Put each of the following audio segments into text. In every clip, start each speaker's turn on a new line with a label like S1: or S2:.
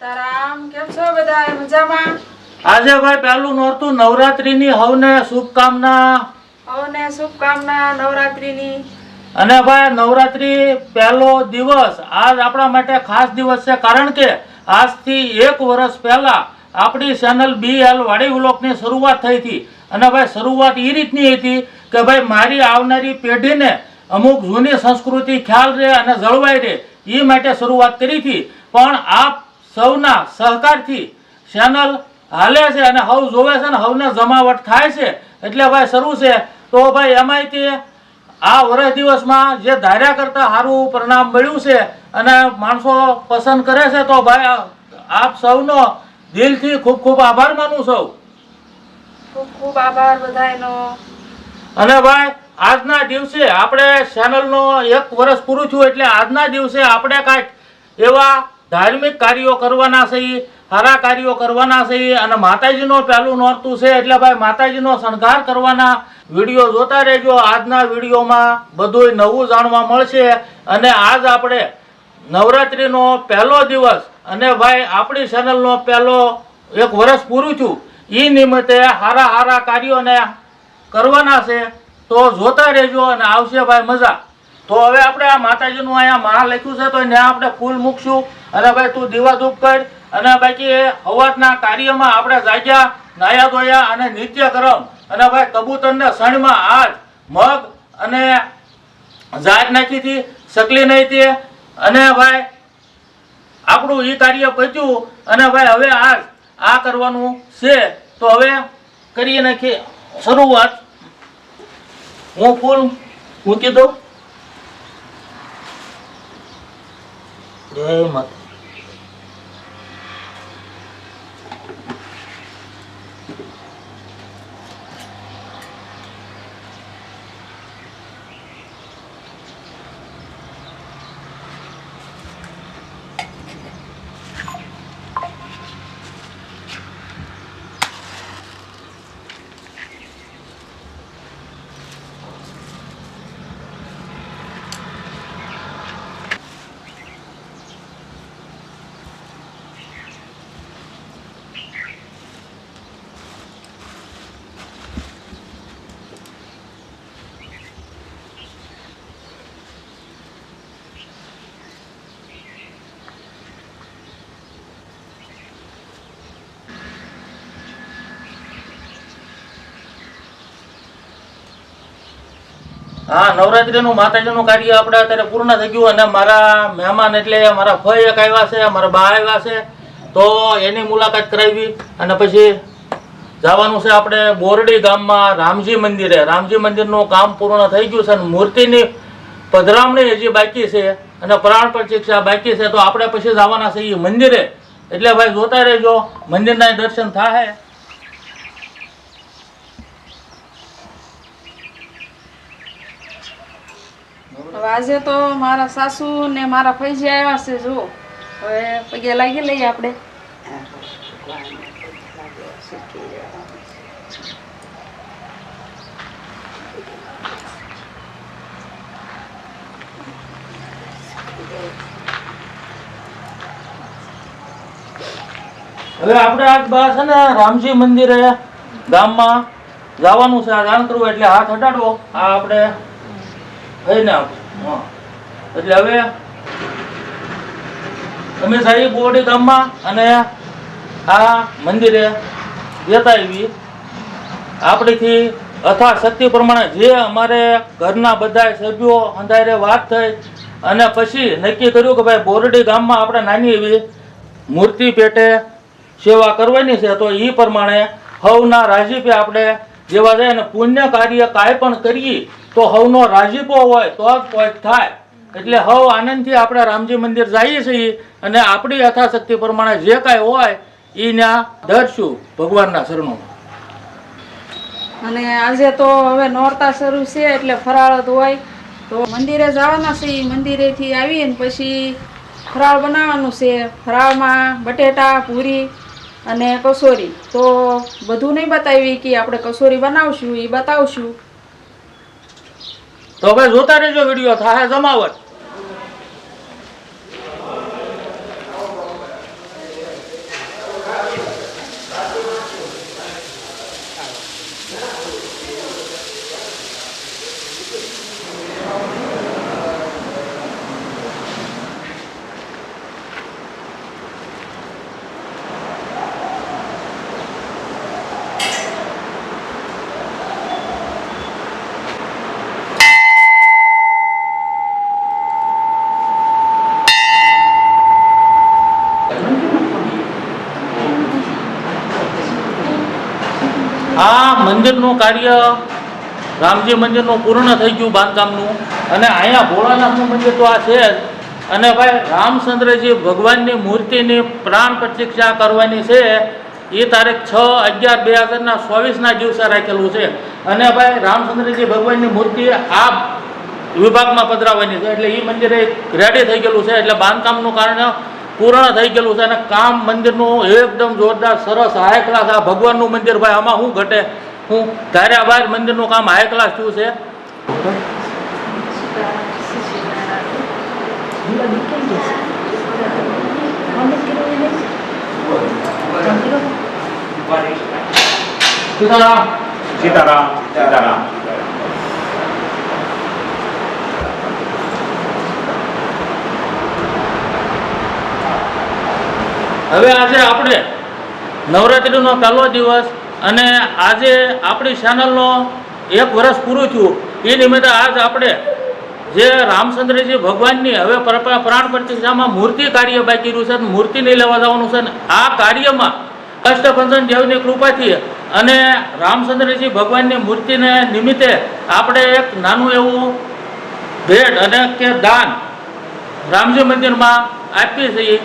S1: તારામ કેમ છો બધા મજામાં?
S2: આજે ભાઈ પહેલું નોરતું નવરાત્રીની હવને શુભકામના.
S1: હવને શુભકામના નવરાત્રીની.
S2: અને ભાઈ નવરાત્રી પહેલો દિવસ આજ આપણા માટે ખાસ દિવસ છે. કારણ કે આજથી એક વર્ષ પહેલા આપણી ચેનલ બી એલ વાડી વ્લોગની શરૂઆત થઈ હતી. અને ભાઈ શરૂઆત એ રીતની હતી કે ભાઈ મારી આવનારી પેઢીને અમુક જૂની સંસ્કૃતિ ખ્યાલ રહે અને જળવાઈ રહે એ માટે શરૂઆત કરી હતી. પણ આપ સૌના સહકારથી ચેનલ હાલે છે અને હવ જોવે છે ને હવને જમાવટ થાય છે. એટલે ભાઈ શરૂ છે. તો ભાઈ એમાંય તે આ વર્ષ દિવસમાં જે ધાર્યા કરતા સારું પરિણામ મળ્યું છે અને માણસો પસંદ કરે છે તો ભાઈ આપ સૌનો દિલથી ખૂબ ખૂબ આભાર માનું સૌ
S1: ખૂબ ખૂબ આભાર બધાયનો.
S2: અને ભાઈ આજના દિવસે આપણે ચેનલનો એક વર્ષ પૂરું થયું એટલે આજના દિવસે આપણે કાંઈક એવા ધાર્મિક કાર્યો કરવાના છે, સારા કાર્યો કરવાના છે અને માતાજીનો પહેલું નોરતું છે એટલે ભાઈ માતાજીનો શણગાર કરવાના વીડિયો જોતા રહેજો. આજના વિડીયોમાં બધું નવું જાણવા મળશે અને આજ આપણે નવરાત્રિનો પહેલો દિવસ અને ભાઈ આપણી ચેનલનો પહેલો એક વર્ષ પૂરું થયું. એ નિમિત્તે સારા સારા કાર્યોને કરવાના છે, તો જોતા રહેજો અને આવશે ભાઈ મજા. તો હવે આપણે આ માતાજીનું અહીંયા મહા લખ્યું છે, તો ત્યાં આપણે ફૂલ મૂકશું. અને ભાઈ, તું દીવા ધૂપ કર અને બાકી હવારના કાર્યમાં આપણે જાગ્યા, નાયા ધોયા અને નિત્યક્રમ અને ભાઈ, કબૂતરને સણમાં આજ મગ અને ઝાડ નાખી હતી, સકલી હતી. અને ભાઈ, આપણું એ કાર્ય પત્યું અને ભાઈ, હવે આજ આ કરવાનું છે. તો હવે કરીએ નાખીએ શરૂઆત. હું ફૂલ મૂકી દઉં. જય માતા હા, નવરાત્રીનું માતાજીનું કાર્ય આપણે અત્યારે પૂર્ણ થઈ ગયું અને મારા મહેમાન એટલે મારા ફઈ એક આવ્યા છે, મારા બા આવ્યા છે. તો એની મુલાકાત કરાવી અને પછી જવાનું છે આપણે બોરડી ગામમાં રામજી મંદિરે. રામજી મંદિરનું કામ પૂર્ણ થઈ ગયું છે અને મૂર્તિની પધરામણી હજી બાકી છે અને પ્રાણ પ્રતિક્ષા બાકી છે. તો આપણે પછી જવાના છે એ મંદિરે. એટલે ભાઈ જોતા રહેજો, મંદિરના દર્શન થાય
S1: હવે આજે તો મારા સાસુ ને મારા ફૈજી આવ્યા છે જો હવે પગે લાગી લઈએ આપણે.
S2: હવે આપણે આજ બહાર છે ને રામજી મંદિરે ગામમાં જવાનું છે, આ દાન એટલે હાથ હટાડવો આ આપણે થઈને હા એટલે હવે અમે સાહેબ બોડી ગામમાં અને આ મંદિરે જતા આવી. આપણીથી અથા શક્તિ પ્રમાણે જે અમારે ઘરના બધા સભ્યો અંધારે વાત થઈ અને પછી નક્કી કર્યું કે ભાઈ બોરડી ગામમાં આપણે નાની એવી મૂર્તિ પેટે સેવા કરવાની છે, તો એ પ્રમાણે હવના રાજીપે આપણે જેવા જાય અને પુણ્ય કાર્ય કાંઈ પણ કરીએ તો હવનો રાજીપો હોય તો જ કોઈક થાય. એટલે હવ આનંદથી આપણે રામજી મંદિર જઈએ છીએ અને આપણી યથાશક્તિ પ્રમાણે જે કાંઈ હોય એ ત્યાં ધરશું ભગવાનના શરણોમાં.
S1: અને આજે તો હવે નોરતા શરૂ છે, એટલે ફરાળ જ હોય. તો મંદિરે જવાના છે મંદિરેથી આવીને પછી ફરાળ બનાવવાનું છે. ફરાળમાં બટેટા, પૂરી અને કસોરી. તો બધું નહીં બતાવી કે આપણે કસોરી બનાવશું એ બતાવશું.
S2: તો હવે જોતા રહેજો વીડિયો થાય જમાવટ આ મંદિરનું કાર્ય, રામજી મંદિરનું પૂર્ણ થઈ ગયું બાંધકામનું. અને અહીંયા ભોળાનાથનું મંદિર તો આ છે જ. અને ભાઈ, રામચંદ્રજી ભગવાનની મૂર્તિની પ્રાણ પ્રતિક્ષા કરવાની છે. એ તારીખ છ અગિયાર બે હજારના ચોવીસના દિવસે રાખેલું છે. અને ભાઈ, રામચંદ્રજી ભગવાનની મૂર્તિ આ વિભાગમાં પધરાવવાની છે. એટલે એ મંદિર રેડી થઈ ગયેલું છે. એટલે બાંધકામનું કારણ પૂર્ણ થઈ ગયેલું છે. અને કામ મંદિરનું એકદમ જોરદાર, સરસ હાઈ ક્લાસ આ ભગવાનનું મંદિર ભાઈ, આમાં શું ઘટે? હું ધાર્યા બહાર મંદિરનું કામ હાઈ ક્લાસ થયું છે. સીતારામ.
S3: સીતારામ સીતારામ.
S2: હવે આજે આપણે નવરાત્રિનો પહેલો દિવસ અને આજે આપણી ચેનલનો એક વર્ષ પૂરું થયું. એ નિમિત્તે આજ આપણે જે રામચંદ્રજી ભગવાનની હવે પર- પ્રાણ પ્રતિષ્ઠામાં મૂર્તિ કાર્ય બાકી રહ્યું છે નહીં લેવા જવાનું છે આ કાર્યમાં કષ્ટભંજન દેવની કૃપાથી અને રામચંદ્રજી ભગવાનની મૂર્તિને નિમિત્તે આપણે એક નાનું એવું ભેટ અને કે દાન રામજી મંદિરમાં આપીએ છીએ.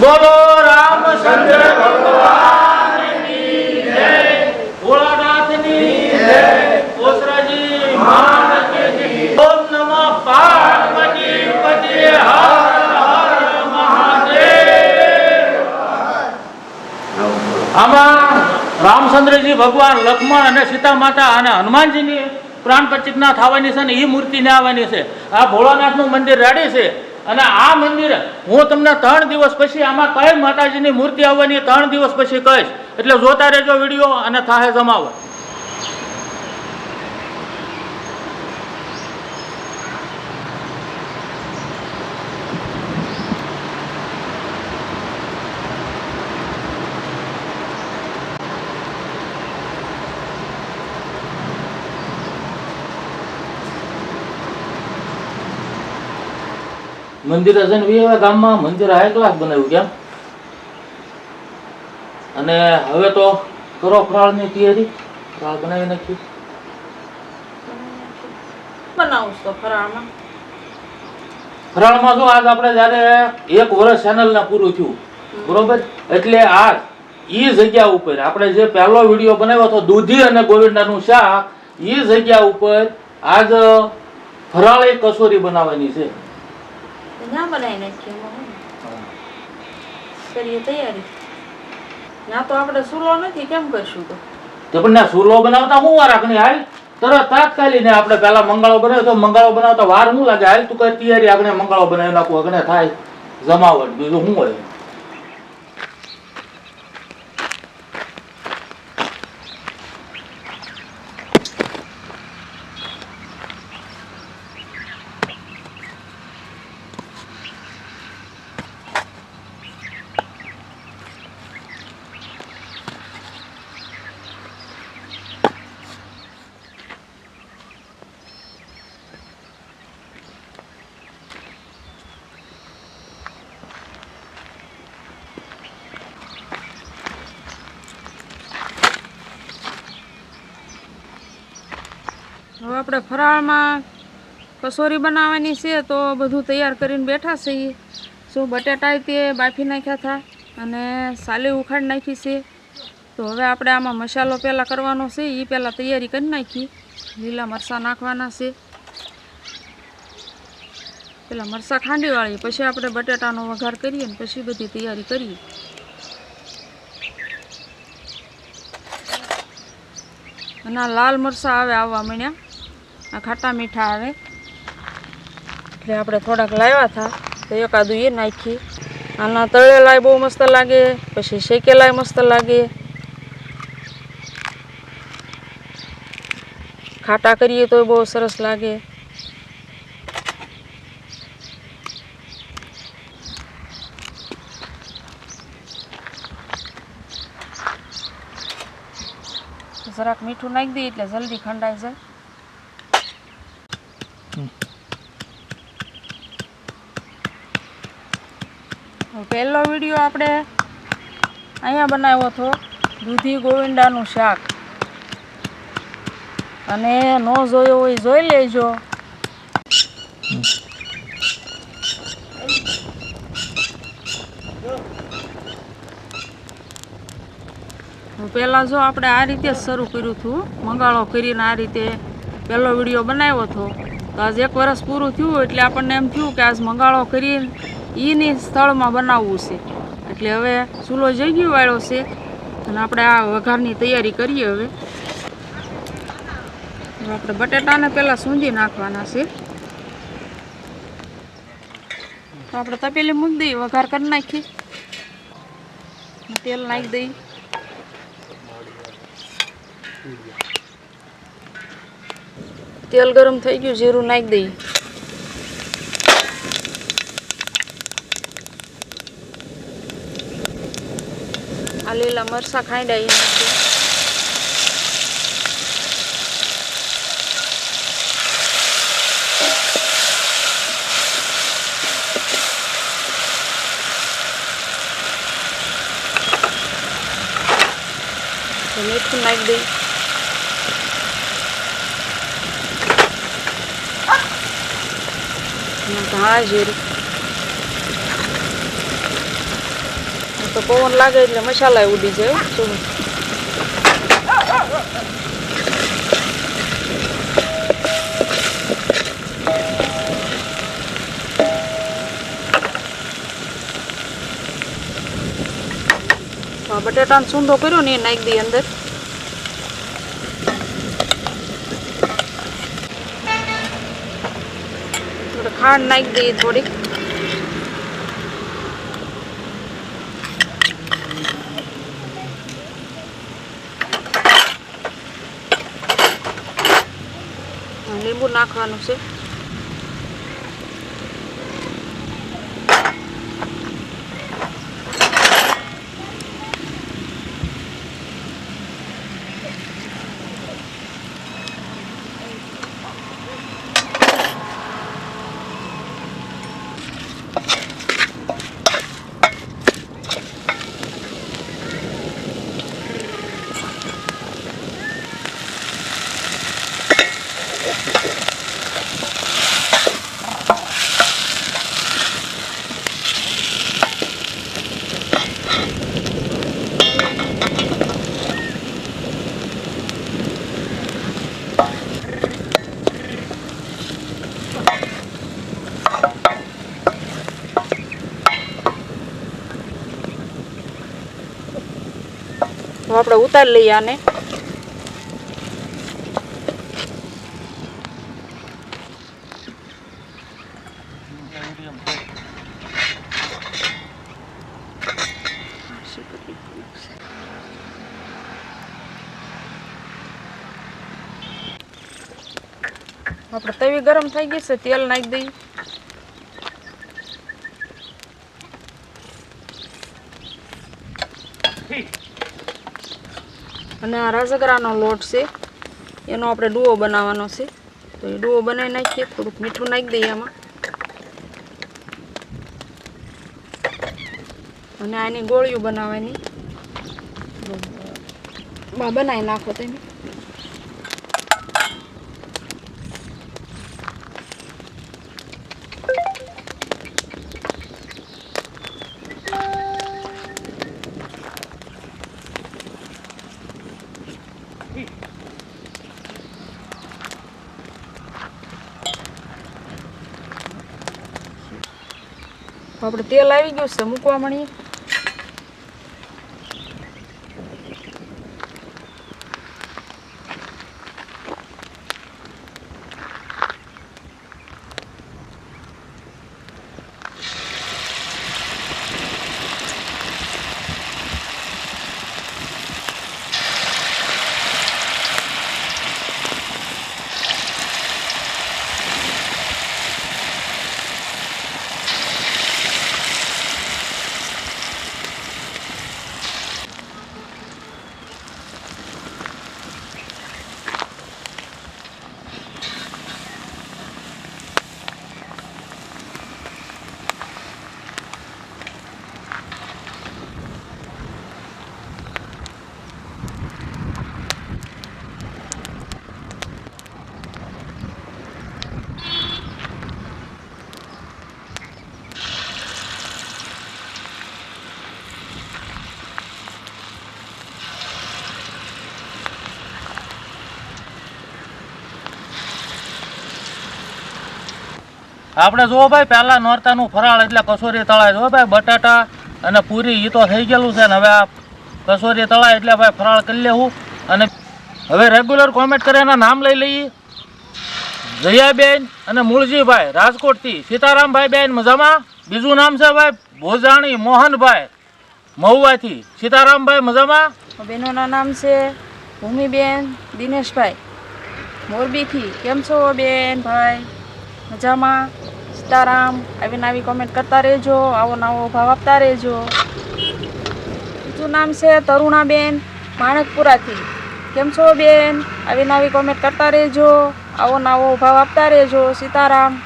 S2: બોલો રામચંદ્ર જય, ભોળાનાથની જય આમાં રામચંદ્રજી ભગવાન લક્ષ્મણ અને સીતા માતા અને હનુમાનજીની પ્રાણ પ્રતિજ્ઞા થવાની છે ને એ મૂર્તિને આવવાની છે. આ ભોળાનાથનું મંદિર રેડી છે. અને આ મંદિર હું તમને ત્રણ દિવસ પછી, આમાં કઈ માતાજીની મૂર્તિ આવવાની ત્રણ દિવસ પછી કહીશ. એટલે જોતા રહેજો વીડિયો અને થાહે જમાવો મંદિર હજન વીવા ગામમાં મંદિર હાઈ ક્લાસ બનાવ્યું કેમ? અને હવે તો કરો ફરાળની તૈયારી. ફરાળ બનાવી નાખી
S1: બનાવું તો ફરાળમાં.
S2: ફરાળમાં જો આજ આપણે જ્યારે એક વર્ષ ચેનલને પૂરું થયું બરોબર? એટલે આજ ઈ જગ્યા ઉપર આપણે જે પહેલો વીડિયો બનાવ્યો હતો દૂધી અને ગોવિંદાનું શાક એ જગ્યા ઉપર આજ ફરાળી કસોરી બનાવવાની છે.
S1: ના બનાવી નાખીએ કરીએ તૈયારી ના તો આપણે સુલો નથી કેમ કરશું તો
S2: તો પણ ના સુલો બનાવતા હું વાર રાખની હાલ તરત તાત્કાલિક ને આપણે પેલા મંગાળો બનાવ્યો તો મંગાળો બનાવતા વાર શું લાગે હાલ તું કઈ તૈયારી આપણે મંગળો બનાવી નાખું અગણે થાય જમાવટ બીજું શું હોય
S1: આપણે ફરાળમાં કસોરી બનાવવાની છે તો બધું તૈયાર કરીને બેઠા છીએ. શું બટેટા તે બાફી નાખ્યા હતા અને સાલી ઉખાડી નાખી છે. તો હવે આપણે આમાં મસાલો પહેલાં કરવાનો છે એ પહેલાં તૈયારી કરી નાખી. લીલા મરચાં નાખવાના છે. પેલા મરચાં ખાંડી વાળીએ પછી આપણે બટેટાનો વઘાર કરીએ ને પછી બધી તૈયારી કરીએ. અને લાલ મરચાં આવે આવવા માંડ્યા. આ ખાટા મીઠા આવે. એટલે આપણે થોડાક લાવ્યા હતા. તો એકાદું એ નાખી. આના તળેલાય બહુ મસ્ત લાગે, પછી શેકેલાય મસ્ત લાગે. ખાટા કરીએ તો બહુ સરસ લાગે. જરાક મીઠું નાખી દઈએ એટલે જલ્દી ખંડાઈ જાય. પહેલો વીડિયો આપણે અહીંયા બનાવ્યો હતો, દૂધી ગોવિંદાનું શાક. અને ન જોયો હોય જોઈ લેજો. પહેલાં જો આપણે આ રીતે જ શરૂ કર્યું હતું, મંગાળો કરીને આ રીતે પહેલો વીડિયો બનાવ્યો હતો. તો આજ એક વર્ષ પૂરું થયું એટલે આપણને એમ થયું કે આજ મંગાળો કરીને એની સ્થળમાં બનાવવું છે. એટલે હવે ચૂલો જગ્યો વાળો છે અને આપણે આ વઘારની તૈયારી કરીએ હવે. આપણે બટેટાને પહેલાં સૂંધી નાખવાના છે. તો આપણે તપેલી મૂકી દઈએ, વઘાર કરી નાખીએ. તેલ નાખી દઈએ. તેલ ગરમ થઈ ગયું, જીરું નાખી દઈએ આ લીલા મરસા ખાઈ એ નાખીએ મીઠું નાખી દઈએ અને ધાણા જીરું આ તો પવન લાગે એટલે મસાલા ઉડી જાય હો, ચૂલો તો આ બટેટાનો સૂંદો કર્યો ને એ નાખી દઈએ અંદર ખાંડ નાખી દઈએ થોડીક લીંબુ નાખવાનું છે. Thank you. તો આપણે ઉતારી લઈએ આને. આપણે તવી ગરમ થઈ ગઈ છે તેલ નાખી દઈએ. અને આ રાજગરાનો લોટ છે. એનો આપણે ડુઓ બનાવવાનો છે. તો એ ડુઓ બનાવી નાખીએ, થોડુંક મીઠું નાખી દઈએ આમાં. અને આની ગોળીઓ બનાવવાની. બનાવી નાખો તમે. આપણે તેલ આવી ગયું છે મૂકવા મળીએ
S2: આપણે જુઓ ભાઈ, પહેલાં નોરતાનું ફરાળ એટલે કસોરી તળાય. જો ભાઈ, બટાટા અને પૂરી એ તો થઈ ગયેલું છે ને હવે આ કસોરી તળાય એટલે ભાઈ ફરાળ કરી લેવું. અને હવે રેગ્યુલર કોમેન્ટ કરે એના નામ લઈ લઈએ. જયાબેન અને મૂળજીભાઈ, રાજકોટથી. સીતારામભાઈ બેન, મજામાં? બીજું નામ છે ભાઈ, ભોજાણી મોહનભાઈ, મહુવાથી. સીતારામભાઈ, મજામાં?
S1: બહેનોના નામ છે ભૂમિબેન દિનેશભાઈ. મોરબીથી. કેમ છો બેન, ભાઈ? મજામાં? સીતારામ, આવી નાવી કોમેન્ટ કરતા રહેજો, આવો નવો ભાવ આપતા રહેજો. બીજું નામ છે? તરુણાબેન, માણકપુરાથી. કેમ છો બેન? આવી નવી કોમેન્ટ કરતા રહેજો, આવો નવો ભાવ આપતા રહેજો, સીતારામ.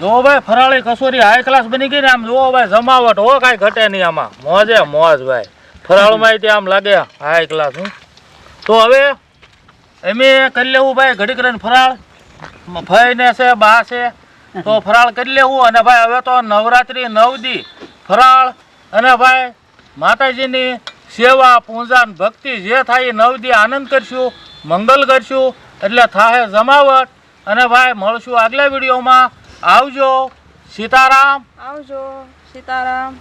S2: જો ભાઈ, ફરાળી કસોરી હાઈ ક્લાસ બની ગઈ ને આમ જુઓ ભાઈ, જમાવટ હો, કાંઈ ઘટે નહીં આમાં. મોજે મોજ ભાઈ. ફરાળમાં આમ લાગે હાઈ ક્લાસ તો હવે એમે કરી લેવું ભાઈ ઘડી કરીને ફરાળ. મ- ફઈને છે બા છે તો ફરાળ કરી લેવું. અને ભાઈ હવે તો નવરાત્રી નવ દી. ફરાળ અને ભાઈ માતાજીની સેવા પૂજા ભક્તિ જે થાય એ નવ દી આનંદ કરશું મંગલ કરશું એટલે થાહે જમાવટ. અને ભાઈ મળશું આગલા વિડીયોમાં. આવજો. સીતારામ.
S1: આવજો. સીતારામ.